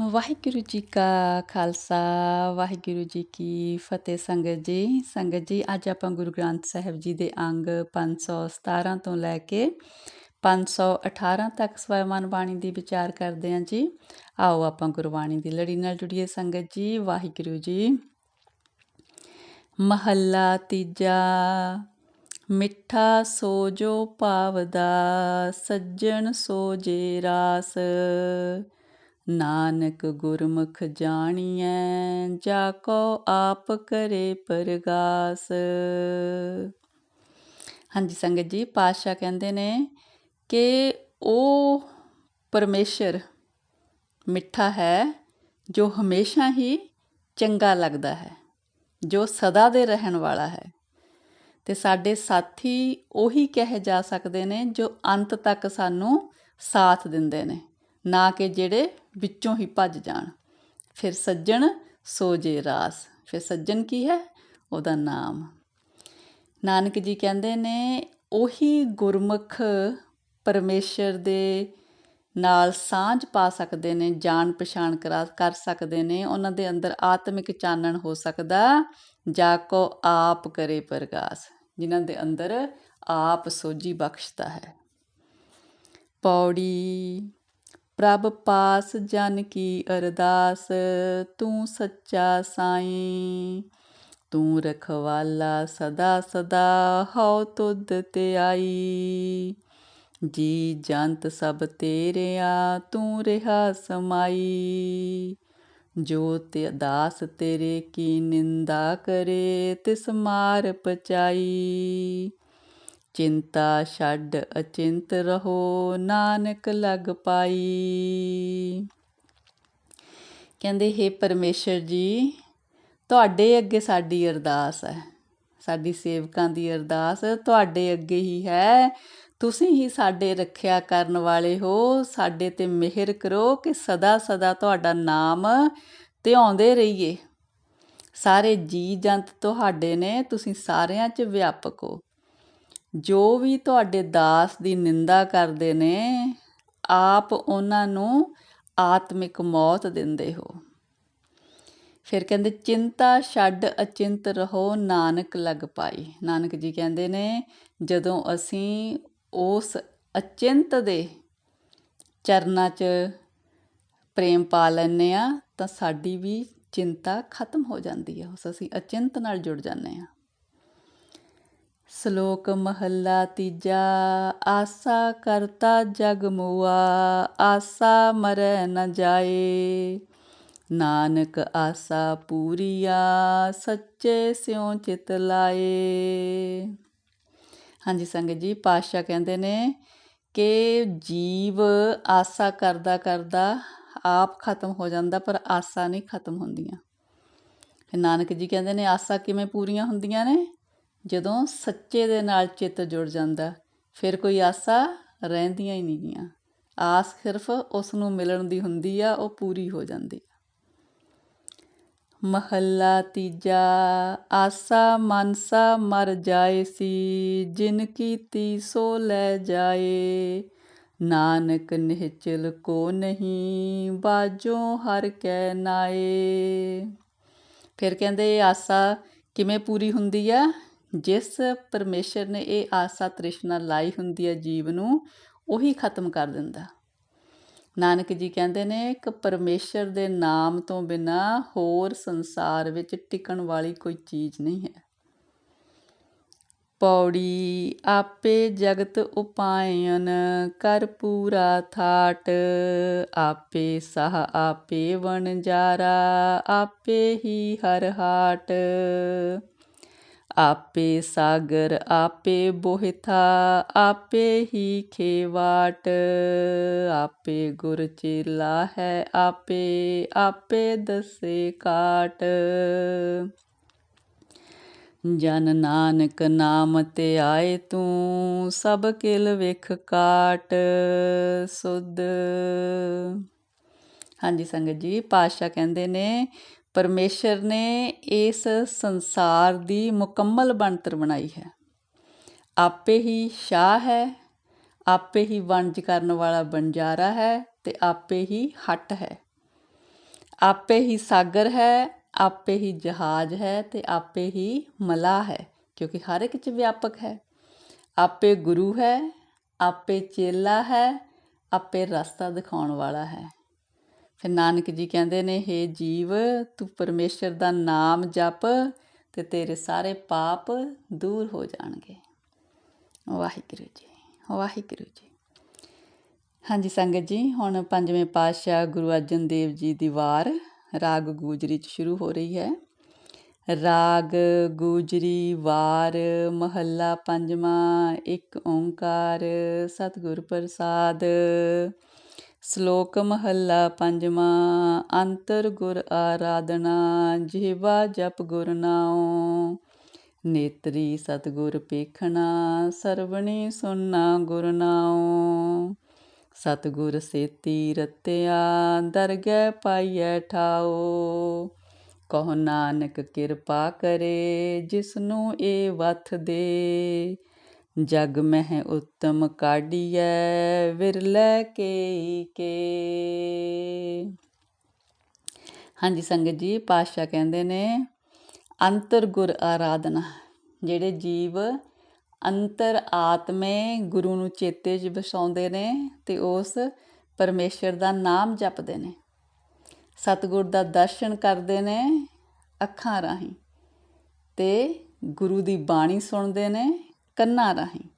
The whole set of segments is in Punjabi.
ਵਾਹਿਗੁਰੂ ਜੀ ਕਾ ਖਾਲਸਾ, ਵਾਹਿਗੁਰੂ ਜੀ ਕੀ ਫਤਿਹ ਸੰਗਤ ਜੀ। ਸੰਗਤ ਜੀ, ਅੱਜ ਆਪਾਂ ਗੁਰੂ ਗ੍ਰੰਥ ਸਾਹਿਬ ਜੀ ਦੇ ਅੰਗ 517 ਤੋਂ ਲੈ ਕੇ 518 ਤੱਕ ਸਵੈਮਨ ਬਾਣੀ ਦੀ ਵਿਚਾਰ ਕਰਦੇ ਹਾਂ ਜੀ। ਆਓ ਆਪਾਂ ਗੁਰਬਾਣੀ ਦੀ ਲੜੀ ਨਾਲ ਜੁੜੀਏ ਸੰਗਤ ਜੀ, ਵਾਹਿਗੁਰੂ ਜੀ। ਮਹੱਲਾ ਤੀਜਾ, ਮਿੱਠਾ ਸੋ ਜੋ ਭਾਵਦਾ, ਸੱਜਣ ਸੋ ਜੇ ਰਾਸ। ਨਾਨਕ ਗੁਰਮੁਖ ਜਾਣੀਐ, ਜਾ ਕੋ ਆਪ ਕਰੇ ਪਰਗਾਸ। ਹਾਂਜੀ, ਸੰਗਤ ਜੀ ਪਾਸ਼ਾ ਕਹਿੰਦੇ ਨੇ ਕਿ ਉਹ ਪਰਮੇਸ਼ਰ ਮਿੱਠਾ ਹੈ, ਜੋ ਹਮੇਸ਼ਾ ਹੀ ਚੰਗਾ ਲੱਗਦਾ ਹੈ, ਜੋ ਸਦਾ ਦੇ ਰਹਿਣ ਵਾਲਾ ਹੈ। ਤੇ ਸਾਡੇ ਸਾਥੀ ਉਹੀ ਕਹੇ ਜਾ ਸਕਦੇ ਨੇ ਜੋ ਅੰਤ ਤੱਕ ਸਾਨੂੰ ਸਾਥ ਦਿੰਦੇ ਨੇ। ਨਾ ਕਿ ਜਿਹੜੇ ਵਿੱਚੋਂ ਹੀ ਭੱਜ ਜਾਣ। ਫਿਰ ਸੱਜਣ ਸੋਜੇ ਰਾਸ। ਫਿਰ ਸੱਜਣ ਕੀ ਹੈ? ਉਹਦਾ ਨਾਮ। ਨਾਨਕ ਜੀ ਕਹਿੰਦੇ ਨੇ, ਉਹੀ ਗੁਰਮੁਖ ਪਰਮੇਸ਼ਰ ਦੇ ਨਾਲ ਸਾਂਝ ਪਾ ਸਕਦੇ ਨੇ, ਜਾਣ ਪਛਾਣ ਕਰ ਸਕਦੇ ਨੇ, ਉਹਨਾਂ ਦੇ ਅੰਦਰ ਆਤਮਿਕ ਚਾਨਣ ਹੋ ਸਕਦਾ, ਜਾ ਕੋ ਆਪ ਕਰੇ ਪ੍ਰਗਾਸ। ਜਿਨ੍ਹਾਂ ਦੇ ਅੰਦਰ ਆਪ ਸੋਜੀ ਬਖਸ਼ਦਾ ਹੈ। ਪੌੜੀ ਪ੍ਰਭ ਪਾਸ ਜਨ ਕੀ ਅਰਦਾਸ, ਤੂੰ ਸੱਚਾ ਸਾਈਂ। ਤੂੰ ਰਖਵਾਲਾ ਸਦਾ ਸਦਾ, ਹਉ ਤੁਧ ਤੇ ਆਈ। ਜੀ ਜੰਤ ਸਭ ਤੇਰਿਆ, ਤੂੰ ਰਹਾ ਸਮਾਈ। ਜੋ ਤੇ ਦਾਸ ਤੇਰੇ ਕੀ ਨਿੰਦਾ ਕਰੇ, ਤਿਸ ਮਾਰ ਪਚਾਈ। ਚਿੰਤਾ ਛੱਡ ਅਚਿੰਤ ਰਹੋ, ਨਾਨਕ ਲਗ ਪਾਈ। ਕਹਿੰਦੇ, ਹੈ ਪਰਮੇਸ਼ਰ ਜੀ, ਤੁਹਾਡੇ ਅੱਗੇ ਸਾਡੀ ਅਰਦਾਸ ਹੈ। ਸਾਡੀ ਸੇਵਕਾਂ ਦੀ ਅਰਦਾਸ ਤੁਹਾਡੇ ਅੱਗੇ ਹੀ ਹੈ। ਤੁਸੀਂ ਹੀ ਸਾਡੇ ਰੱਖਿਆ ਕਰਨ ਵਾਲੇ ਹੋ। ਸਾਡੇ ਤੇ ਮਿਹਰ ਕਰੋ ਕਿ ਸਦਾ ਸਦਾ ਤੁਹਾਡਾ ਨਾਮ ਧਿਆਉਂਦੇ ਰਹੀਏ। ਸਾਰੇ ਜੀ ਜੰਤ ਤੁਹਾਡੇ ਨੇ, ਤੁਸੀਂ ਸਾਰਿਆਂ 'ਚ ਵਿਆਪਕ ਹੋ। ਜੋ ਵੀ ਤੁਹਾਡੇ ਦਾਸ ਦੀ ਨਿੰਦਾ ਕਰਦੇ ਨੇ, ਆਪ ਉਹਨਾਂ ਨੂੰ ਆਤਮਿਕ ਮੌਤ ਦਿੰਦੇ ਹੋ। ਫਿਰ ਕਹਿੰਦੇ, ਚਿੰਤਾ ਛੱਡ, ਅਚਿੰਤ ਰਹੋ, ਨਾਨਕ ਲਗ ਪਾਈ। ਨਾਨਕ ਜੀ ਕਹਿੰਦੇ ਨੇ, ਜਦੋਂ ਅਸੀਂ ਉਸ ਅਚਿੰਤ ਦੇ ਚਰਨਾਂ 'ਚ ਪ੍ਰੇਮ ਪਾ ਲੈਂਦੇ ਆ ਤਾਂ ਸਾਡੀ ਵੀ ਚਿੰਤਾ ਖਤਮ ਹੋ ਜਾਂਦੀ ਹੈ। ਉਸ ਅਸੀਂ ਅਚਿੰਤ ਨਾਲ ਜੁੜ ਜਾਂਦੇ ਆ ਸ਼ਲੋਕ ਮਹੱਲਾ ਤੀਜਾ, ਆਸਾ ਕਰਤਾ ਜਗ ਮੁਆ, ਆਸਾ ਮਰੈ ਨ ਜਾਏ। ਨਾਨਕ ਆਸਾ ਪੂਰੀਆ, ਸੱਚੇ ਸਿਉ ਚਿਤ ਲਾਏ। ਹਾਂਜੀ ਸੰਗਤ ਜੀ ਪਾਸ਼ਾ ਕਹਿੰਦੇ ਨੇ ਕਿ ਜੀਵ ਆਸਾ ਕਰਦਾ ਕਰਦਾ ਆਪ ਖਤਮ ਹੋ ਜਾਂਦਾ, ਪਰ ਆਸਾ ਨਹੀਂ ਖਤਮ ਹੁੰਦੀਆਂ। ਨਾਨਕ ਜੀ ਕਹਿੰਦੇ ਨੇ, ਆਸਾ ਕਿਵੇਂ ਪੂਰੀਆਂ ਹੁੰਦੀਆਂ ਨੇ? ਜਦੋਂ ਸੱਚੇ ਦੇ ਨਾਲ ਚਿੱਤ ਜੁੜ ਜਾਂਦਾ, ਫਿਰ ਕੋਈ ਆਸਾ ਰਹਿੰਦੀਆਂ ਹੀ ਨਹੀਂ ਗੀਆਂ। ਆਸ ਸਿਰਫ ਉਸ ਨੂੰ ਮਿਲਣ ਦੀ ਹੁੰਦੀ ਆ, ਉਹ ਪੂਰੀ ਹੋ ਜਾਂਦੀ ਮਹੱਲਾ ਤੀਜਾ, ਆਸਾ ਮਨਸਾ ਮਰ ਜਾਏ ਸੀ, ਜਿਨ ਕੀਤੀ ਸੋ ਲੈ ਜਾਏ। ਨਾਨਕ ਨਿਹਚਲ ਕੋ ਨਹੀਂ, ਬਾਜੋ ਹਰ ਕੈ ਨਾਏ। ਫਿਰ ਕਹਿੰਦੇ, ਆਸਾ ਕਿਵੇਂ ਪੂਰੀ ਹੁੰਦੀ ਆ? ਜਿਸ ਪਰਮੇਸ਼ਰ ਨੇ ਇਹ ਆਸਾ ਤ੍ਰਿਸ਼ਨਾ ਲਾਈ ਹੁੰਦੀ ਹੈ ਜੀਵ ਨੂੰ, ਉਹੀ ਖਤਮ ਕਰ ਦਿੰਦਾ। ਨਾਨਕ ਜੀ ਕਹਿੰਦੇ ਨੇ ਕਿ ਪਰਮੇਸ਼ਰ ਦੇ ਨਾਮ ਤੋਂ ਬਿਨਾ ਹੋਰ ਸੰਸਾਰ ਵਿੱਚ ਟਿਕਣ ਵਾਲੀ ਕੋਈ ਚੀਜ਼ ਨਹੀਂ ਹੈ। ਪੌੜੀ ਆਪੇ ਜਗਤ ਉਪਾਇਨ, ਕਰ ਪੂਰਾ ਥਾਟ, ਆਪੇ ਸਹ ਆਪੇ ਵਣਜਾਰਾ, ਆਪੇ ਹੀ ਹਰ ਹਾਟ। ਆਪੇ ਸਾਗਰ ਆਪੇ ਬੋਹਿਥਾ, ਆਪੇ ਹੀ ਖੇਵਾਟ। ਆਪੇ ਗੁਰ ਚੇਲਾ ਹੈ, ਆਪੇ ਆਪੇ ਦਸੇ ਕਾਟ। ਜਨ ਨਾਨਕ ਨਾਮ ਤੇ ਆਏ ਤੂੰ, ਸਭ ਕਿਲ ਵੇਖ ਕਾਟ। ਸੁਧ। ਹਾਂਜੀ ਸੰਗਤ ਜੀ ਪਾਸ਼ਾ ਕਹਿੰਦੇ ਨੇ ਪਰਮੇਸ਼ਰ ਨੇ ਇਸ ਸੰਸਾਰ ਦੀ ਮੁਕੰਮਲ ਬਣਤਰ ਬਣਾਈ ਹੈ। ਆਪੇ ਹੀ ਸ਼ਾਹ ਹੈ, ਆਪੇ ਹੀ ਵਣਜ ਕਰਨ ਵਾਲਾ ਬੰਜਾਰਾ ਹੈ ਤੇ ਆਪੇ ਹੀ ਹੱਟ ਹੈ। ਆਪੇ ਹੀ ਸਾਗਰ ਹੈ, ਆਪੇ ਹੀ ਜਹਾਜ਼ ਹੈ ਤੇ ਆਪੇ ਹੀ ਮਲਾਹ ਹੈ, ਕਿਉਂਕਿ ਹਰ ਇੱਕ 'ਚ ਵਿਆਪਕ ਹੈ। ਆਪੇ ਗੁਰੂ ਹੈ, ਆਪੇ ਚੇਲਾ ਹੈ, ਆਪੇ ਰਸਤਾ ਦਿਖਾਉਣ ਵਾਲਾ ਹੈ। ਫਿਰ ਨਾਨਕ ਜੀ ਕਹਿੰਦੇ ਨੇ, ਹੇ ਜੀਵ, ਤੂੰ ਪਰਮੇਸ਼ਰ ਦਾ ਨਾਮ ਜਪ ਤੇ ਤੇਰੇ ਸਾਰੇ ਪਾਪ ਦੂਰ ਹੋ ਜਾਣਗੇ। ਵਾਹਿਗੁਰੂ ਜੀ ਵਾਹਿਗੁਰੂ ਜੀ। ਹਾਂਜੀ ਸੰਗਤ ਜੀ, ਹੁਣ ਪੰਜਵੇਂ ਪਾਤਸ਼ਾਹ ਗੁਰੂ ਅਰਜਨ ਦੇਵ ਜੀ ਦੀ ਵਾਰ ਰਾਗ ਗੂਜਰੀ ਚ ਸ਼ੁਰੂ ਹੋ ਰਹੀ ਹੈ। ਰਾਗ ਗੂਜਰੀ ਵਾਰ ਮਹੱਲਾ ਪੰਜਵਾਂ, ਇੱਕ ਓੰਕਾਰ ਸਤਿਗੁਰ ਪ੍ਰਸਾਦ। ਸ਼ਲੋਕ ਮਹੱਲਾ ਪੰਜਵਾਂ, ਅੰਤਰ ਗੁਰ ਆਰਾਧਨਾ, ਜਿਹਵਾ ਜਪ ਗੁਰ ਨਾਉ। ਨੇਤਰੀ ਸਤਿਗੁਰ ਪੇਖਣਾ, ਸਰਵਣੀ ਸੁਨਣਾ ਗੁਰ ਨਾਉ। ਸਤਿਗੁਰ ਸੇਤੀ ਰਤਿਆ, ਦਰਗਹਿ ਪਾਈਐ ਠਾਓ ਕਹੋ ਨਾਨਕ ਕਿਰਪਾ ਕਰੇ, ਜਿਸਨੂੰ ਇਹ ਵਥ ਦੇ। ਜਗ ਮਹਿ ਉਤਮ ਕਾਢੀਐ, ਵਿਰਲੇ ਕੇ ਕੇ। ਹਾਂਜੀ, ਸੰਗਤ ਜੀ ਪਾਸ਼ਾ ਕਹਿੰਦੇ ਨੇ, ਅੰਤਰ ਗੁਰ ਆਰਾਧਨਾ, ਜਿਹੜੇ ਜੀਵ ਅੰਤਰ ਆਤਮੇ ਗੁਰੂ ਨੂੰ ਚੇਤੇ 'ਚ ਵਸਾਉਂਦੇ ਨੇ ਤੇ ਉਸ ਪਰਮੇਸ਼ਰ ਦਾ ਨਾਮ ਜਪਦੇ ਨੇ। ਸਤਿਗੁਰ ਦਾ ਦਰਸ਼ਨ ਕਰਦੇ ਨੇ ਅੱਖਾਂ ਰਾਹੀਂ ਤੇ ਗੁਰੂ ਦੀ ਬਾਣੀ ਸੁਣਦੇ ਨੇ ਕੰਨਾਂ ਰਾਹੀਂ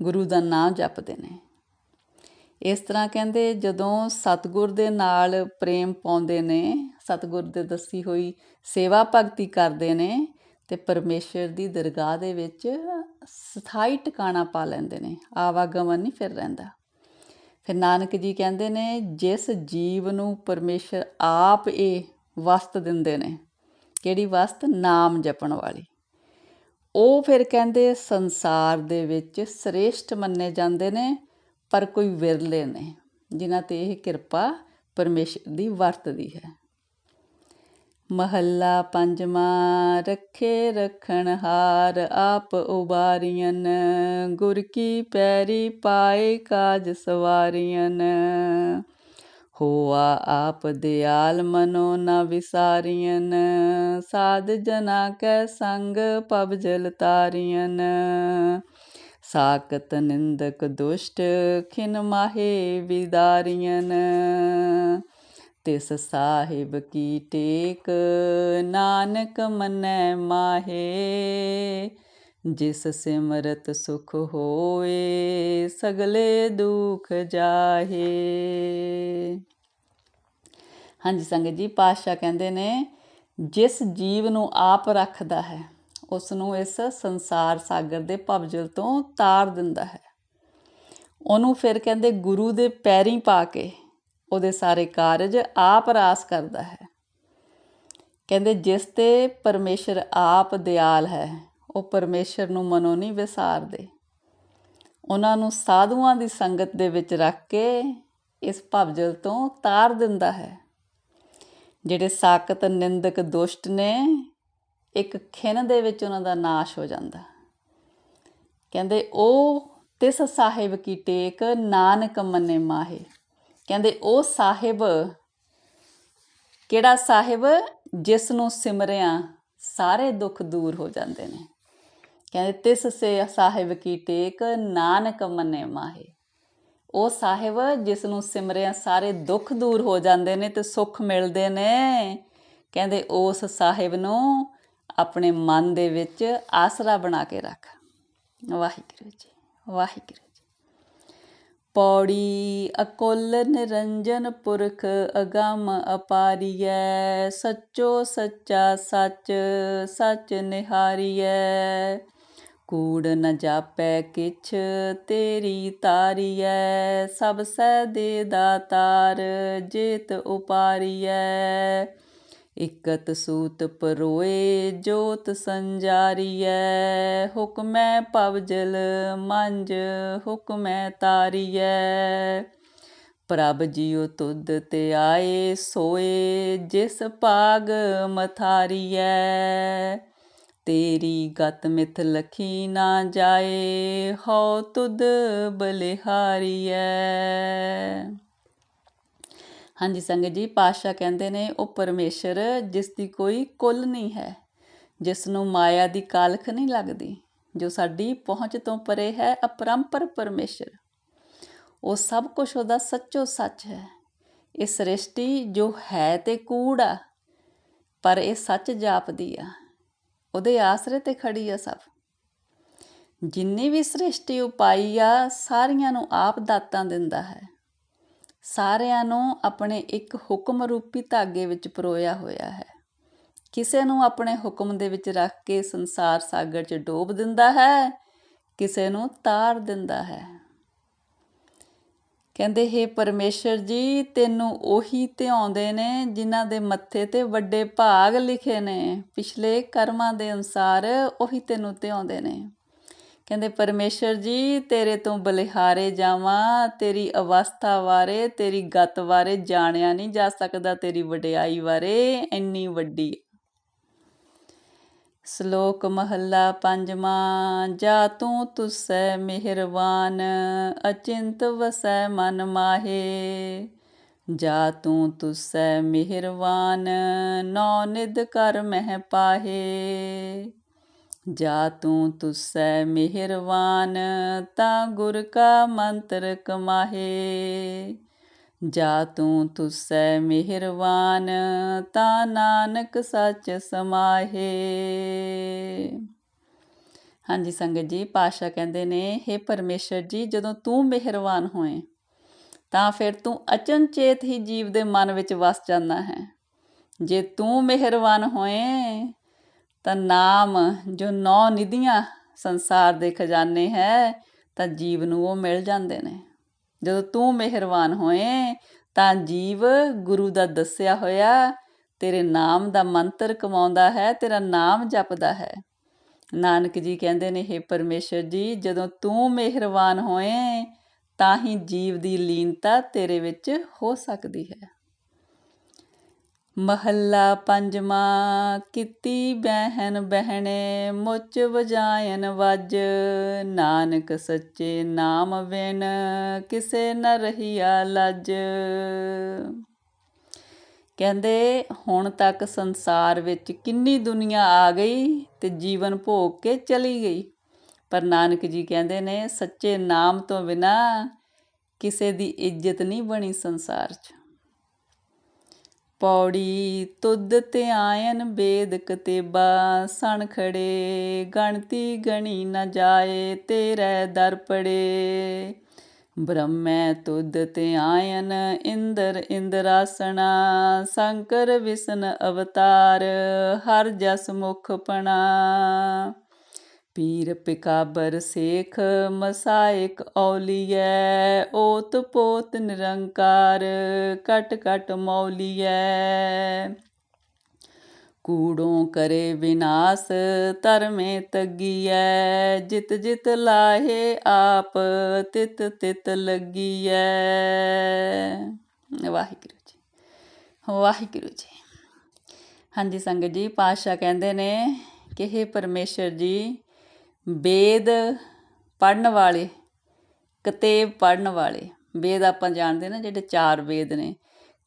ਗੁਰੂ ਦਾ ਨਾਮ ਜਪਦੇ ਨੇ। ਇਸ ਤਰ੍ਹਾਂ ਕਹਿੰਦੇ, ਜਦੋਂ ਸਤਿਗੁਰ ਦੇ ਨਾਲ ਪ੍ਰੇਮ ਪਾਉਂਦੇ ਨੇ, ਸਤਿਗੁਰ ਦੇ ਦੱਸੀ ਹੋਈ ਸੇਵਾ ਭਗਤੀ ਕਰਦੇ ਨੇ ਤੇ ਪਰਮੇਸ਼ਰ ਦੀ ਦਰਗਾਹ ਦੇ ਵਿੱਚ ਸਥਾਈ ਟਿਕਾਣਾ ਪਾ ਲੈਂਦੇ ਨੇ, ਆਵਾਗਮਨ ਨਹੀਂ ਫਿਰ ਰਹਿੰਦਾ। ਫਿਰ ਨਾਨਕ ਜੀ ਕਹਿੰਦੇ ਨੇ, ਜਿਸ ਜੀਵ ਨੂੰ ਪਰਮੇਸ਼ਰ ਆਪ ਇਹ ਵਸਤ ਦਿੰਦੇ ਨੇ, ਕਿਹੜੀ ਵਸਤ? ਨਾਮ ਜਪਣ ਵਾਲੀ। ਉਹ ਫਿਰ ਕਹਿੰਦੇ ਸੰਸਾਰ ਦੇ ਵਿੱਚ ਸ੍ਰੇਸ਼ਟ ਮੰਨੇ ਜਾਂਦੇ ਨੇ, ਪਰ ਕੋਈ ਵਿਰਲੇ ਨੇ, ਜਿਨ੍ਹਾਂ ਤੇ ਇਹ ਕਿਰਪਾ ਪਰਮੇਸ਼ਰ ਦੀ ਵਰਤਦੀ ਹੈ। ਮਹੱਲਾ ਪੰਜਵਾਂ, ਰੱਖੇ ਰਖਣ ਹਾਰ ਆਪ ਉਬਾਰੀਆਂ ਗੁਰ ਕੀ ਪੈਰੀ ਪਾਏ ਕਾਜ ਸਵਾਰੀਆਂ ਹੋਆ ਆਪ ਦਿਆਲ ਮਨੋ ਨਾ ਵਿਸਾਰੀਆਂ ਸਾਧ ਜਨਾ ਕੈ ਸੰਗ ਪਬ ਜਲ ਤਾਰੀਆਂ ਸਾਕਤ ਨਿੰਦਕ ਦੁਸ਼ਟ ਖਿਨ ਮਾਹੇ ਵਿਦਾਰੀਆਂ ਤਿਸ ਸਾਹਿਬ ਕੀ ਟੇਕ ਨਾਨਕ ਮਨੈ ਮਾਹੇ। ਜਿਸ ਸਿਮਰਤ ਸੁਖ ਹੋਏ ਸਗਲੇ ਦੁਖ ਜਾਹੇ। ਹਾਂਜੀ ਸੰਗਤ ਜੀ, ਪਾਤਸ਼ਾਹ ਕਹਿੰਦੇ ਨੇ, ਜਿਸ ਜੀਵ ਨੂੰ ਆਪ ਰੱਖਦਾ ਹੈ ਉਸ ਨੂੰ ਇਸ ਸੰਸਾਰ ਸਾਗਰ ਦੇ ਭਵਜਲ ਤੋਂ ਤਾਰ ਦਿੰਦਾ ਹੈ। ਉਹਨੂੰ ਫਿਰ ਕਹਿੰਦੇ ਗੁਰੂ ਦੇ ਪੈਰੀਂ ਪਾ ਕੇ ਉਹਦੇ ਸਾਰੇ ਕਾਰਜ ਆਪ ਰਾਸ ਕਰਦਾ ਹੈ। ਕਹਿੰਦੇ ਜਿਸ ਤੇ ਪਰਮੇਸ਼ਰ ਆਪ ਦਿਆਲ ਹੈ, ਉਹ ਪਰਮੇਸ਼ਰ ਨੂੰ ਮਨੋਂ ਨਹੀਂ ਵਿਸਾਰਦੇ। ਉਹਨਾਂ ਨੂੰ ਸਾਧੂਆਂ ਦੀ ਸੰਗਤ ਦੇ ਵਿੱਚ ਰੱਖ ਕੇ ਇਸ ਭਵਜਲ ਤੋਂ ਤਾਰ ਦਿੰਦਾ ਹੈ। ਜਿਹੜੇ ਸਾਕਤ ਨਿੰਦਕ ਦੁਸ਼ਟ ਨੇ, ਇੱਕ ਖਿੰਨ ਦੇ ਵਿੱਚ ਉਹਨਾਂ ਦਾ ਨਾਸ਼ ਹੋ ਜਾਂਦਾ। ਕਹਿੰਦੇ, ਉਹ ਤਿਸ ਸਾਹਿਬ ਕੀ ਟੇਕ, ਨਾਨਕ ਮੰਨੇ ਮਾਹੇ। ਕਹਿੰਦੇ, ਉਹ ਸਾਹਿਬ, ਕਿਹੜਾ ਸਾਹਿਬ? ਜਿਸ ਨੂੰ ਸਿਮਰਿਆ ਸਾਰੇ ਦੁੱਖ ਦੂਰ ਹੋ ਜਾਂਦੇ ਨੇ। ਕਹਿੰਦੇ, ਤਿਸ ਸੇ ਸਾਹਿਬ ਕੀ ਟੇਕ, ਨਾਨਕ ਮੰਨੇ ਮਾਹੇ। ਉਹ ਸਾਹਿਬ, ਜਿਸ ਨੂੰ ਸਿਮਰਿਆ ਸਾਰੇ ਦੁੱਖ ਦੂਰ ਹੋ ਜਾਂਦੇ ਨੇ ਤੇ ਸੁੱਖ ਮਿਲਦੇ ਨੇ, ਕਹਿੰਦੇ ਉਸ ਸਾਹਿਬ ਨੂੰ ਆਪਣੇ ਮਨ ਦੇ ਵਿੱਚ ਆਸਰਾ ਬਣਾ ਕੇ ਰੱਖ। ਵਾਹਿਗੁਰੂ ਜੀ ਵਾਹਿਗੁਰੂ ਜੀ। ਪੌੜੀ ਅਕੁੱਲ ਨਿਰੰਜਨ ਪੁਰਖ ਅਗੰਮ ਅਪਾਰੀਐ, ਸੱਚੋ ਸੱਚਾ ਸੱਚ ਸੱਚ ਨਿਹਾਰੀਐ। ਕੂੜ ਨ ਜਾਪੈ ਕਿਛ, ਤੇਰੀ ਤਾਰੀਐ, ਸਭ ਸਹਿ ਦੇ ਦਾਤਾਰ ਜੇਤ ਉਪਾਰੀਐ। ਇਕਤ ਸੂਤ ਪਰੋਏ, ਜੋਤ ਸੰਜਾਰੀਐ। ਹੁਕਮੈ ਪਵਜਲ ਮੰਜ ਹੁਕਮੈ ਤਾਰੀਐ। ਪ੍ਰਭ ਜੀਉ ਤੁਧ ਤੇ ਆਏ ਸੋਏ, ਜਿਸ ਭਾਗ ਮਥਾਰੀਐ। ਤੇਰੀ ਗਤ ਮਿਥ ਲਖੀ ਨਾ ਜਾਏ, ਹਉ ਤੁਧ ਬਲਿਹਾਰੀਐ। ਹਾਂਜੀ, ਸੰਗਤ ਜੀ, ਪਾਤਸ਼ਾਹ ਕਹਿੰਦੇ ਨੇ, ਉਹ ਪਰਮੇਸ਼ਰ ਜਿਸ ਦੀ ਕੋਈ ਕੁੱਲ ਨਹੀਂ ਹੈ ਜਿਸ ਨੂੰ ਮਾਇਆ ਦੀ ਕਾਲਖ ਨਹੀਂ ਲੱਗਦੀ, ਜੋ ਸਾਡੀ ਪਹੁੰਚ ਤੋਂ ਪਰੇ ਹੈ, ਅਪਰੰਪਰ ਪਰਮੇਸ਼ਰ। ਉਹ ਸਭ ਕੁਝ ਉਹਦਾ ਸੱਚੋ ਸੱਚ ਹੈ। ਇਹ ਸ੍ਰਿਸ਼ਟੀ ਜੋ ਹੈ ਤੇ ਕੂੜ ਆ, ਪਰ ਇਹ ਸੱਚ ਜਾਪਦੀ ਆ। ਉਹਦੇ ਆਸਰੇ ਤੇ ਖੜੀ ਆ ਸਭ। ਜਿੰਨੀ ਵੀ ਸ੍ਰਿਸ਼ਟੀ ਉਪਾਈ ਆ, ਸਾਰੀਆਂ ਨੂੰ ਆਪ ਦਾਤਾਂ ਦਿੰਦਾ ਹੈ। ਸਾਰਿਆਂ ਨੂੰ ਆਪਣੇ ਇੱਕ ਹੁਕਮ ਰੂਪੀ ਧਾਗੇ ਵਿੱਚ ਪਰੋਇਆ ਹੋਇਆ ਹੈ। ਕਿਸੇ ਨੂੰ ਆਪਣੇ ਹੁਕਮ ਦੇ ਵਿੱਚ ਰੱਖ ਕੇ ਸੰਸਾਰ ਸਾਗਰ 'ਚ ਡੋਬ ਦਿੰਦਾ ਹੈ, ਕਿਸੇ ਨੂੰ ਤਾਰ ਦਿੰਦਾ ਹੈ। ਕਹਿੰਦੇ, ਹੇ ਪਰਮੇਸ਼ਰ ਜੀ, ਤੈਨੂੰ ਉਹੀ ਧਿਆਉਂਦੇ ਨੇ ਜਿਨ੍ਹਾਂ ਦੇ ਮੱਥੇ ਤੇ ਵੱਡੇ ਭਾਗ ਲਿਖੇ ਨੇ। ਪਿਛਲੇ ਕਰਮਾਂ ਦੇ ਅਨੁਸਾਰ ਉਹੀ ਤੈਨੂੰ ਧਿਆਉਂਦੇ ਨੇ। ਕਹਿੰਦੇ, ਪਰਮੇਸ਼ਰ ਜੀ, ਤੇਰੇ ਤੋਂ ਬਲਿਹਾਰੇ ਜਾਵਾਂ, ਤੇਰੀ ਅਵਸਥਾ ਬਾਰੇ, ਤੇਰੀ ਗਤ ਬਾਰੇ ਜਾਣਿਆ ਨਹੀਂ ਜਾ ਸਕਦਾ, ਤੇਰੀ ਵਡਿਆਈ ਬਾਰੇ ਇੰਨੀ ਵੱਡੀ ਸ਼ਲੋਕ ਮਹੱਲਾ ਪੰਜਵਾਂ, ਜਾ ਤੂੰ ਤੁਸੈ ਮਿਹਰਬਾਨ, ਅਚਿੰਤ ਵਸੈ ਮਨ ਮਾਹੇ। ਜਾ ਤੂੰ ਤੁਸੈ ਮਿਹਰਬਾਨ ਨੌ ਨਿਦ ਕਰ ਮਹਿ ਪਾਹੇ। ਜਾ ਤੂੰ ਤੁਸੈ ਮਿਹਰਬਾਨ, ਤਾਂ ਗੁਰ ਕਾ ਮੰਤਰ ਕਮਾਹੇ। ਜਾ ਤੂੰ ਤੁਸੈ ਮਿਹਰਬਾਨ ਤਾਂ ਨਾਨਕ ਸੱਚ ਸਮਾਹੇ। ਹਾਂਜੀ, ਸੰਗਤ ਜੀ ਪਾਸ਼ਾ ਕਹਿੰਦੇ ਨੇ हे ਪਰਮੇਸ਼ਰ ਜੀ, ਜਦੋਂ ਤੂੰ ਮਿਹਰਬਾਨ ਹੋਏ, ਤਾਂ ਫਿਰ ਤੂੰ ਅਚਨਚੇਤ ਹੀ ਜੀਵ ਦੇ ਮਨ ਵਿੱਚ ਵਸ ਜਾਂਦਾ ਹੈ। ਜੇ ਤੂੰ ਮਿਹਰਬਾਨ ਹੋਏ, ਤਾਂ ਨਾਮ ਜੋ ਨੌ ਨਿਧੀਆਂ ਸੰਸਾਰ ਦੇ ਖਜ਼ਾਨੇ ਹੈ, ਤਾਂ ਜੀਵ ਨੂੰ ਉਹ ਮਿਲ ਜਾਂਦੇ ਨੇ। ਜਦੋਂ ਤੂੰ ਮਿਹਰਬਾਨ ਹੋਏ, ਤਾਂ ਜੀਵ ਗੁਰੂ ਦਾ ਦੱਸਿਆ ਹੋਇਆ, ਤੇਰੇ ਨਾਮ ਦਾ ਮੰਤਰ ਕਮਾਉਂਦਾ ਹੈ, ਤੇਰਾ ਨਾਮ ਜਪਦਾ ਹੈ। ਨਾਨਕ ਜੀ ਕਹਿੰਦੇ ਨੇ हे ਪਰਮੇਸ਼ਰ ਜੀ, ਜਦੋਂ ਤੂੰ ਮਿਹਰਬਾਨ ਹੋਏ, ਤਾਂ ਹੀ ਜੀਵ ਦੀ ਲੀਨਤਾ ਤੇਰੇ ਵਿੱਚ ਹੋ ਸਕਦੀ ਹੈ। ਮਹੱਲਾ ਪੰਜਵਾਂ, ਕੀਤੀ ਬਹਿਨ ਬਹਿਣੇ, ਮੁੱਚ ਵਜਾਇਨ ਵੱਜ। ਨਾਨਕ ਸੱਚੇ ਨਾਮ ਬਿਨ ਕਿਸੇ ਨ ਰਹੀਆ ਲੱਜ। ਕਹਿੰਦੇ, ਹੁਣ ਤੱਕ ਸੰਸਾਰ ਵਿੱਚ ਕਿੰਨੀ ਦੁਨੀਆ ਆ ਗਈ ਤੇ ਜੀਵਨ ਭੋਗ ਕੇ ਚਲੀ ਗਈ। ਪਰ ਨਾਨਕ ਜੀ ਕਹਿੰਦੇ ਨੇ, ਸੱਚੇ ਨਾਮ ਤੋਂ ਬਿਨਾ ਕਿਸੇ ਦੀ ਇੱਜ਼ਤ ਨਹੀਂ ਬਣੀ ਸੰਸਾਰ 'ਚ। ਪੌੜੀ, ਤੁਧ ਤੇ ਆਇਨ ਬੇਦ ਕਤੇਬਾ ਸਣ ਖੜੇ, ਗਣਤੀ ਗਣੀ ਨ ਜਾਏ, ਤੇਰੇ ਦਰ ਪੜੇ। ਬ੍ਰਹਮੈ ਤੁਧ ਤੇ ਆਇਨ ਇੰਦਰ ਇੰਦਰਾਸਣਾ, ਸ਼ੰਕਰ ਵਿਸ਼ਨ ਅਵਤਾਰ, ਹਰ ਜਸ ਮੁਖ ਪਣਾ। ਪੀਰ ਪਿਕਾਬਰ ਸੇਖ ਮਸਾਇਕ ਔਲੀਐ, ਓਤ ਪੋਤ ਨਿਰੰਕਾਰ ਕਟ ਕਟ ਮੌਲੀਐ। ਕੂੜੋਂ ਕਰੇ ਵਿਨਾਸ਼ ਧਰਮੇ ਤਗੀਐ, ਜਿਤ ਜਿਤ ਲਾਹੇ ਆਪ ਤਿਤ ਤਿਤ ਲੱਗੀਐ। ਵਾਹਿਗੁਰੂ ਜੀ ਵਾਹਿਗੁਰੂ ਜੀ। ਹਾਂਜੀ ਸੰਗਤ ਜੀ, ਪਾਤਸ਼ਾਹ ਕਹਿੰਦੇ ਨੇ ਕਿ हे ਪਰਮੇਸ਼ਰ ਜੀ ਵੇਦ ਪੜ੍ਹਨ ਵਾਲੇ, ਕਤੇਬ ਪੜ੍ਹਨ ਵਾਲੇ। ਵੇਦ ਆਪਾਂ ਜਾਣਦੇ ਨਾ ਜਿਹੜੇ ਚਾਰ ਵੇਦ ਨੇ।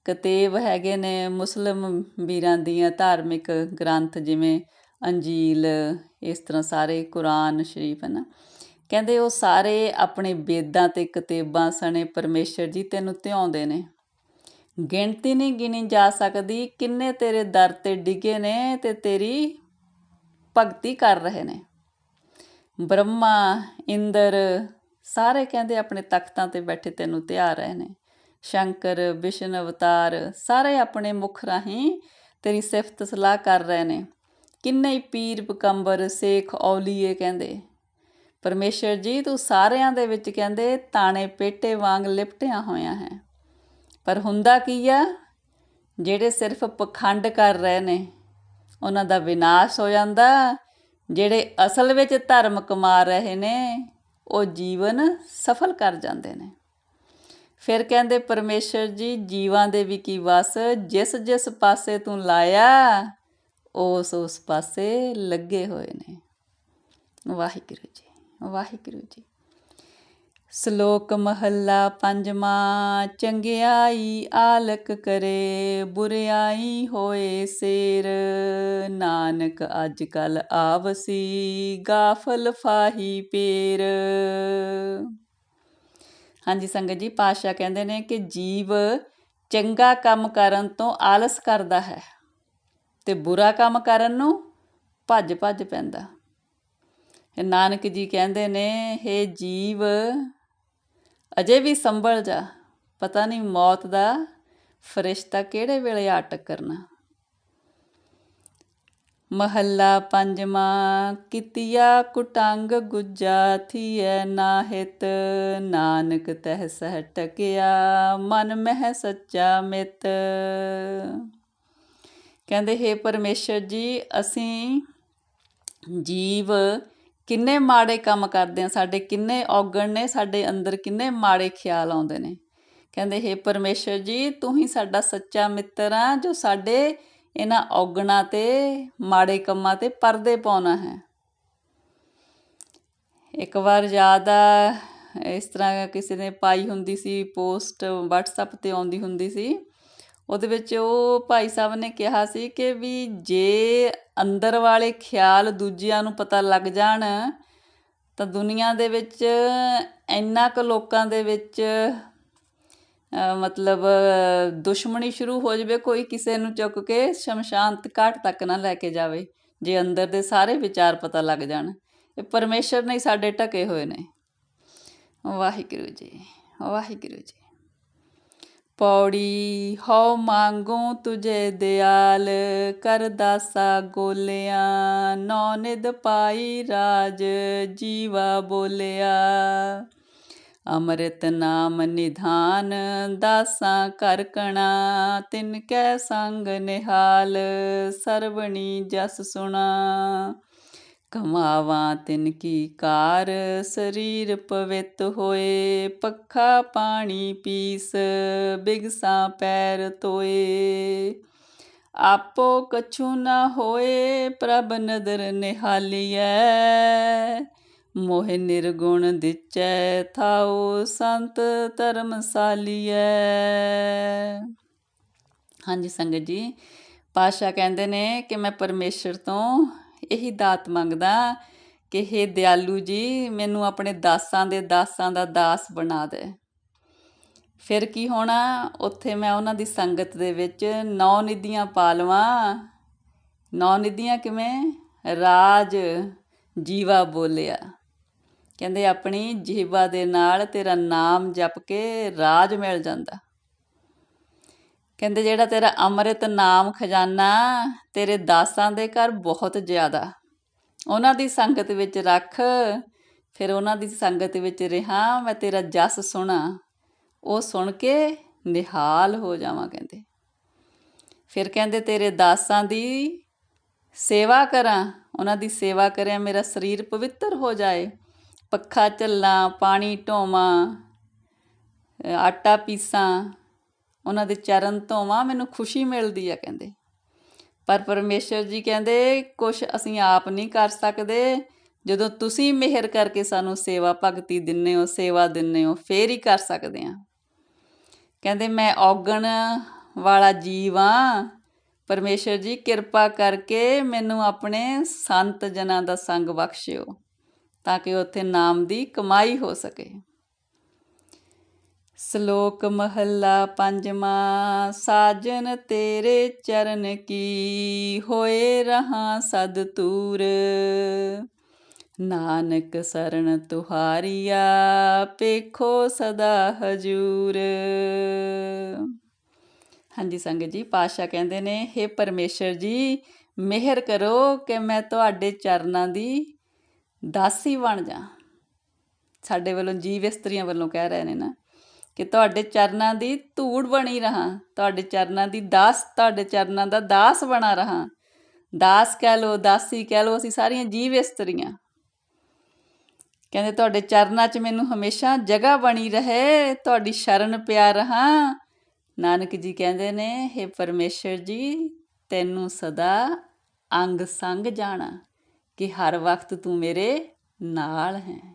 ਕਤੇਬ ਹੈਗੇ ਨੇ ਮੁਸਲਮ ਵੀਰਾਂ ਦੀਆਂ ਧਾਰਮਿਕ ਗ੍ਰੰਥ ਜਿਵੇਂ ਅੰਜੀਲ, ਇਸ ਤਰ੍ਹਾਂ ਸਾਰੇ ਕੁਰਾਨ ਸ਼ਰੀਫ, ਹੈ ਨਾ। ਕਹਿੰਦੇ ਉਹ ਸਾਰੇ ਆਪਣੇ ਵੇਦਾਂ ਤੇ ਕਤੇਬਾਂ ਸਣੇ ਪਰਮੇਸ਼ਰ ਜੀ ਤੈਨੂੰ ਧਿਆਉਂਦੇ ਨੇ। ਗਿਣਤੀ ਨਹੀਂ ਗਿਣੀ ਜਾ ਸਕਦੀ, ਕਿੰਨੇ ਤੇਰੇ ਦਰ ਤੇ ਡਿੱਗੇ ਨੇ ਤੇ ਤੇਰੀ ਭਗਤੀ ਕਰ ਰਹੇ ਨੇ। ਬ੍ਰਹਮਾ, ਇੰਦਰ, ਸਾਰੇ ਕਹਿੰਦੇ ਆਪਣੇ ਤਖਤਾਂ ਤੇ ਬੈਠੇ ਤੈਨੂੰ ਧਿਆ ਰਹੇ ਨੇ। ਸ਼ੰਕਰ, ਵਿਸ਼ਨ, ਅਵਤਾਰ, ਸਾਰੇ ਆਪਣੇ ਮੁਖ ਰਾਹੀਂ ਤੇਰੀ ਸਿਫਤ ਸਲਾਹ ਕਰ ਰਹੇ ਨੇ। ਕਿੰਨੇ ਹੀ ਪੀਰ, ਪਕੰਬਰ, ਸੇਖ ਔਲੀਏ ਕਹਿੰਦੇ। ਪਰਮੇਸ਼ਰ ਜੀ, ਤੂੰ ਸਾਰਿਆਂ ਦੇ ਵਿੱਚ ਕਹਿੰਦੇ ਤਾਣੇ ਪੇਟੇ ਵਾਂਗ ਲਿਪਟਿਆ ਹੋਇਆ ਹੈ। ਪਰ ਹੁੰਦਾ ਕੀ ਆ? ਜਿਹੜੇ ਸਿਰਫ ਪਖੰਡ ਕਰ ਰਹੇ ਨੇ, ਉਹਨਾਂ ਦਾ ਵਿਨਾਸ਼ ਹੋ ਜਾਂਦਾ ਜਿਹੜੇ ਅਸਲ ਵਿੱਚ ਧਰਮ ਕਮਾ ਰਹੇ ਨੇ, ਉਹ ਜੀਵਨ ਸਫਲ ਕਰ ਜਾਂਦੇ ਨੇ। ਫਿਰ ਕਹਿੰਦੇ, ਪਰਮੇਸ਼ਰ ਜੀ, ਜੀਵਾਂ ਦੇ ਵੀ ਕੀ ਵਸ? ਜਿਸ ਜਿਸ ਪਾਸੇ ਤੂੰ ਲਾਇਆ, ਉਸ ਉਸ ਪਾਸੇ ਲੱਗੇ ਹੋਏ ਨੇ। ਵਾਹਿਗੁਰੂ ਜੀ ਵਾਹਿਗੁਰੂ ਜੀ। ਸ਼ਲੋਕ ਮਹੱਲਾ ਪੰਜਵਾਂ, ਚੰਗਿਆਈ ਆਲਕ ਕਰੇ, ਬੁਰਿਆਈ ਹੋਏ ਸੇਰ। ਨਾਨਕ ਅੱਜ ਕੱਲ ਆਵਸੀ, ਗਾਫਲ ਫਾਹੀ ਪੇਰ। ਹਾਂਜੀ ਸੰਗਤ ਜੀ ਪਾਸ਼ਾ ਕਹਿੰਦੇ ਨੇ ਕਿ ਜੀਵ ਚੰਗਾ ਕੰਮ ਕਰਨ ਤੋਂ ਆਲਸ ਕਰਦਾ ਹੈ ਤੇ ਬੁਰਾ ਕੰਮ ਕਰਨ ਨੂੰ ਭੱਜ ਭੱਜ ਪੈਂਦਾ। ਨਾਨਕ ਜੀ ਕਹਿੰਦੇ ਨੇ हे ਜੀਵ ਅਜੇ ਵੀ ਸੰਭਲ ਜਾ। ਪਤਾ ਨਹੀਂ ਮੌਤ ਦਾ ਫਰਿਸ਼ਤਾ ਕਿਹੜੇ ਵੇਲੇ ਆ ਟੱਕਰਨਾ। ਮਹੱਲਾ ਪੰਜਵਾਂ, ਕਿਤਿਆ ਕੁਟੰਗ ਗੁੱਜਾ ਥੀਐ ਨਾਹਿਤ। ਨਾਨਕ ਤਹਿ ਸਹਿ ਟਕਿਆ, ਮਨ ਮਹਿ ਸੱਚਾ ਮਿਤ। ਕਹਿੰਦੇ, ਹੈ ਪਰਮੇਸ਼ਰ ਜੀ, ਅਸੀਂ ਜੀਵ ਕਿੰਨੇ ਮਾੜੇ ਕੰਮ ਕਰਦੇ ਆ, ਸਾਡੇ ਕਿੰਨੇ ਔਗਣ ਨੇ, ਸਾਡੇ ਅੰਦਰ ਕਿੰਨੇ ਮਾੜੇ ਖਿਆਲ ਆਉਂਦੇ ਨੇ। ਕਹਿੰਦੇ, ਹੈ ਪਰਮੇਸ਼ਰ ਜੀ, ਤੂੰ ਹੀ ਸਾਡਾ ਸੱਚਾ ਮਿੱਤਰ ਆ, ਜੋ ਸਾਡੇ ਇਹਨਾਂ ਔਗਣਾ ਤੇ, ਮਾੜੇ ਕੰਮਾਂ ਤੇ ਪਰਦੇ ਪਾਉਣਾ ਹੈ। ਇੱਕ ਵਾਰ ਯਾਦ ਆ, ਇਸ ਤਰ੍ਹਾਂ ਕਿਸੇ ਨੇ ਪਾਈ ਹੁੰਦੀ ਸੀ ਪੋਸਟ, WhatsApp ਤੇ ਆਉਂਦੀ ਹੁੰਦੀ ਸੀ ਉਹਦੇ ਵਿੱਚ ਉਹ ਭਾਈ ਸਾਹਿਬ ਨੇ ਕਿਹਾ ਸੀ ਕਿ ਵੀ ਜੇ ਅੰਦਰ ਵਾਲੇ ਖਿਆਲ ਦੂਜਿਆਂ ਨੂੰ ਪਤਾ ਲੱਗ ਜਾਣ, ਤਾਂ ਦੁਨੀਆ ਦੇ ਵਿੱਚ ਇੰਨਾ ਕੁ ਲੋਕਾਂ ਦੇ ਵਿੱਚ ਮਤਲਬ ਦੁਸ਼ਮਣੀ ਸ਼ੁਰੂ ਹੋ ਜਾਵੇ, ਕੋਈ ਕਿਸੇ ਨੂੰ ਚੁੱਕ ਕੇ ਸ਼ਮਸ਼ਾਨ ਘਾਟ ਤੱਕ ਨਾ ਲੈ ਕੇ ਜਾਵੇ, ਜੇ ਅੰਦਰ ਦੇ ਸਾਰੇ ਵਿਚਾਰ ਪਤਾ ਲੱਗ ਜਾਣ। ਇਹ ਪਰਮੇਸ਼ਰ ਨੇ ਸਾਡੇ ਟਕੇ ਹੋਏ ਨੇ। ਵਾਹਿਗੁਰੂ ਜੀ ਵਾਹਿਗੁਰੂ ਜੀ। ਪੌੜੀ, ਹਉ ਮੰਗੂ ਤੁਝੇ ਦਿਆਲ, ਕਰ ਦਾਸਾ ਗੋਲਿਆ ਨੌ ਨਿਦ ਪਾਈ ਰਾਜ, ਜੀਵਾ ਬੋਲਿਆ। ਅੰਮ੍ਰਿਤ ਨਾਮ ਨਿਧਾਨ, ਦਾਸਾਂ ਕਰਕਣਾ ਤਿਨ ਕੈ ਸੰਗ ਨਿਹਾਲ, ਸਰਵਣੀ ਜਸ ਸੁਣਾ। ਕਮਾਵਾਂ ਤਿਨ ਕੀ ਕਾਰ, ਸਰੀਰ ਪਵਿੱਤ ਹੋਏ, ਪੱਖਾ ਪਾਣੀ ਪੀਸ, ਬਿਗਸਾ ਪੈਰ ਤੋਏ ਆਪੋ ਕਛੂ ਨਾ ਹੋਏ, ਪ੍ਰਭ ਨਦਰ ਨਿਹਾਲੀਐ। ਮੋਹ ਨਿਰਗੁਣ ਦਿਚੈ, ਥਾਉ ਸੰਤ ਧਰਮਸਾਲੀਐ। ਹਾਂਜੀ ਸੰਗਤ ਜੀ ਪਾਸ਼ਾ ਕਹਿੰਦੇ ਨੇ ਕਿ ਮੈਂ ਪਰਮੇਸ਼ਰ ਤੋਂ ਇਹੀ ਦਾਤ ਮੰਗਦਾ ਕਿ हे ਦਿਆਲੂ ਜੀ, ਮੈਨੂੰ ਆਪਣੇ ਦਾਸਾਂ ਦੇ ਦਾਸਾਂ ਦਾ ਦਾਸ ਬਣਾ ਦੇ। ਫਿਰ ਕੀ ਹੋਣਾ? ਉੱਥੇ ਮੈਂ ਉਹਨਾਂ ਦੀ ਸੰਗਤ ਦੇ ਵਿੱਚ ਨੌ ਨਿਧੀਆਂ ਪਾ ਲਵਾਂ। ਨੌ ਨਿਧੀਆਂ ਕਿਵੇਂ? ਰਾਜ ਜੀਵਾ ਬੋਲਿਆ। ਕਹਿੰਦੇ, ਆਪਣੀ ਜੀਵਾ ਦੇ ਨਾਲ ਤੇਰਾ ਨਾਮ ਜਪ ਕੇ ਰਾਜ ਮਿਲ ਜਾਂਦਾ। ਕਹਿੰਦੇ, ਜਿਹੜਾ ਤੇਰਾ ਅੰਮ੍ਰਿਤ ਨਾਮ ਖਜ਼ਾਨਾ, ਤੇਰੇ ਦਾਸਾਂ ਦੇ ਘਰ ਬਹੁਤ ਜ਼ਿਆਦਾ। ਉਹਨਾਂ ਦੀ ਸੰਗਤ ਵਿੱਚ ਰੱਖ, ਫਿਰ ਉਹਨਾਂ ਦੀ ਸੰਗਤ ਵਿੱਚ ਰਹਾ, ਮੈਂ ਤੇਰਾ ਜਸ ਸੁਣਾ। ਉਹ ਸੁਣ ਕੇ ਨਿਹਾਲ ਹੋ ਜਾਵਾਂ, ਕਹਿੰਦੇ। ਫਿਰ ਕਹਿੰਦੇ, ਤੇਰੇ ਦਾਸਾਂ ਦੀ ਸੇਵਾ ਕਰਾਂ, ਉਹਨਾਂ ਦੀ ਸੇਵਾ ਕਰਿਆ ਮੇਰਾ ਸਰੀਰ ਪਵਿੱਤਰ ਹੋ ਜਾਏ। ਪੱਖਾ ਚੱਲਾਂ ਪਾਣੀ ਢੋਵਾਂ ਆਟਾ ਪੀਸਾਂ ਉਹਨਾਂ ਦੇ ਚਰਨ ਧੋਵਾਂ ਮੈਨੂੰ ਖੁਸ਼ੀ ਮਿਲਦੀ ਆ ਕਹਿੰਦੇ। ਪਰ ਪਰਮੇਸ਼ਰ ਜੀ ਕਹਿੰਦੇ ਕੁਝ ਅਸੀਂ ਆਪ ਨਹੀਂ ਕਰ ਸਕਦੇ। ਜਦੋਂ ਤੁਸੀਂ ਮਿਹਰ ਕਰਕੇ ਸਾਨੂੰ ਸੇਵਾ ਭਗਤੀ ਦਿੰਨੇ ਹੋ, ਸੇਵਾ ਦਿੰਨੇ ਹੋ, ਫੇਰ ਹੀ ਕਰ ਸਕਦੇ ਆ ਕਹਿੰਦੇ, ਮੈਂ ਔਗਣ ਵਾਲਾ ਜੀਵ ਆ। ਪਰਮੇਸ਼ਰ ਜੀ, ਕਿਰਪਾ ਕਰਕੇ ਮੈਨੂੰ ਆਪਣੇ ਸੰਤ ਜਨਾਂ ਦਾ ਸੰਗ ਬਖਸ਼ਿਓ, ਤਾਂ ਕਿ ਉੱਥੇ ਨਾਮ ਦੀ ਕਮਾਈ ਹੋ ਸਕੇ। ਸ਼ਲੋਕ ਮਹੱਲਾ ਪੰਜਵਾਂ, ਸਾਜਨ ਤੇਰੇ ਚਰਨ ਕੀ ਹੋਏ ਰਹਾ ਸਦ ਤੂਰ ਨਾਨਕ ਸਰਣ ਤੁਹਾਰੀਆ ਪੇਖੋ ਸਦਾ ਹਜੂਰ। ਹਾਂਜੀ ਸੰਗਤ ਜੀ ਪਾਸ਼ਾ ਕਹਿੰਦੇ ਨੇ हे ਪਰਮੇਸ਼ਰ ਜੀ, ਮਿਹਰ ਕਰੋ ਕਿ ਮੈਂ ਤੁਹਾਡੇ ਚਰਨਾਂ ਦੀ ਦਾਸੀ ਬਣ ਜਾ ਸਾਡੇ ਵੱਲੋਂ ਜੀਵ ਇਸਤਰੀਆਂ ਵੱਲੋਂ ਕਹਿ ਰਹੇ ਨੇ ਨਾ। ਕਿ ਤੁਹਾਡੇ ਚਰਨਾਂ ਦੀ ਧੂੜ ਬਣੀ ਰਹਾ, ਤੁਹਾਡੇ ਚਰਨਾਂ ਦੀ ਦਾਸ, ਤੁਹਾਡੇ ਚਰਨਾਂ ਦਾ ਦਾਸ ਬਣਾ ਰਹਾ। ਦਾਸ ਕਹਿ ਲੋ ਦਾਸੀ ਕਹਿ ਲੋ ਅਸੀਂ ਸਾਰੀਆਂ ਜੀਵ ਇਸਤਰੀਆਂ ਕਹਿੰਦੇ, ਤੁਹਾਡੇ ਚਰਨਾਂ 'ਚ ਮੈਨੂੰ ਹਮੇਸ਼ਾ ਜਗ੍ਹਾ ਬਣੀ ਰਹੇ, ਤੁਹਾਡੀ ਸ਼ਰਨ ਪਿਆ ਰਹਾ। ਨਾਨਕ ਜੀ ਕਹਿੰਦੇ ਨੇ हे ਪਰਮੇਸ਼ਰ ਜੀ, ਤੈਨੂੰ ਸਦਾ ਅੰਗ ਸੰਗ ਜਾਣਾ ਕਿ ਹਰ ਵਕਤ ਤੂੰ ਮੇਰੇ ਨਾਲ ਹੈ।